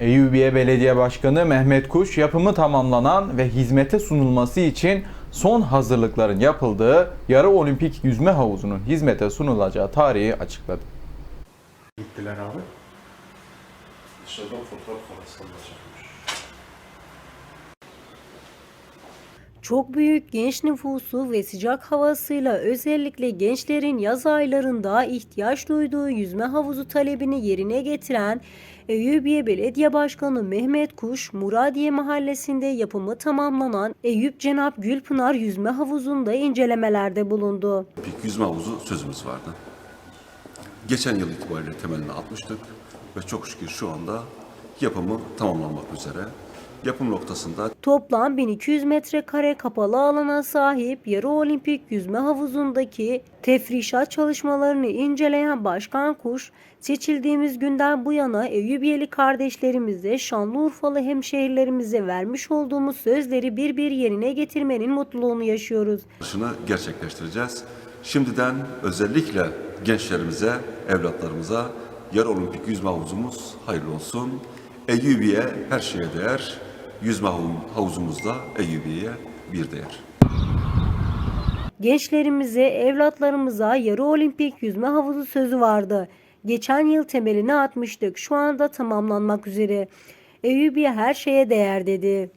Eyyubiye Belediye Başkanı Mehmet Kuş yapımı tamamlanan ve hizmete sunulması için son hazırlıkların yapıldığı yarı olimpik yüzme havuzunun hizmete sunulacağı tarihi açıkladı. Gittiler abi. Dışarıdan fotoğraf parasından çekmiş. Çok büyük genç nüfusu ve sıcak havasıyla özellikle gençlerin yaz aylarında ihtiyaç duyduğu yüzme havuzu talebini yerine getiren Eyüpiye Belediye Başkanı Mehmet Kuş, Muradiye Mahallesi'nde yapımı tamamlanan Eyüp Cenap Gülpınar Yüzme Havuzu'nda incelemelerde bulundu. Bir yüzme havuzu sözümüz vardı. Geçen yıl itibariyle temelini atmıştık ve çok şükür şu anda yapımı tamamlanmak üzere. Yapım noktasında Toplam 1200 metrekare kapalı alana sahip yarı olimpik yüzme havuzundaki tefrişat çalışmalarını inceleyen Başkan Kuş, seçildiğimiz günden bu yana Eyyubiyeli kardeşlerimize, Şanlıurfalı hemşehrilerimize vermiş olduğumuz sözleri bir bir yerine getirmenin mutluluğunu yaşıyoruz. çalışını gerçekleştireceğiz. Şimdiden özellikle gençlerimize, evlatlarımıza yarı olimpik yüzme havuzumuz hayırlı olsun. Eyyubiye her şeye değer. Yüzme havu- havuzumuzda Eyyubiye'ye bir değer. Gençlerimize, evlatlarımıza yarı olimpik yüzme havuzu sözü vardı. Geçen yıl temelini atmıştık. Şu anda tamamlanmak üzere. Eyyubiye her şeye değer dedi.